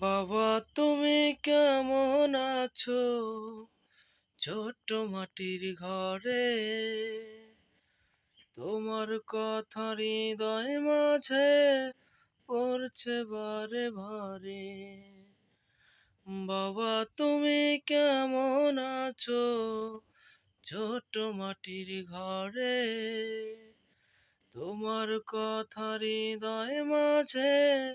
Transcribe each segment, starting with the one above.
বাবা, তুমি কেমন আছো? ছোট্ট মাটির ঘরে। তোমার কথা হৃদয় মাঝে পড়ছে বারে ভারে বাবা, তুমি কেমন আছো? ছোট মাটির ঘরে। তোমার কথা হৃদয় মাঝে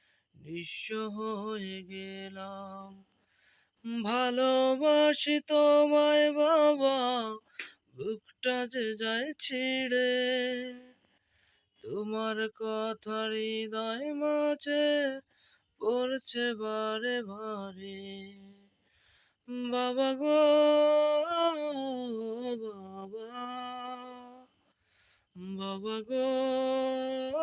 নিঃস্ব হয়ে গেলাম। ভালোবাসি তোমায় বাবা, বুকটা যে যায় ছিড়ে। তোমার কথা হৃদয় মাঝে পড়ছে বারে বারে। বাবা গো, বাবা বাবা গো।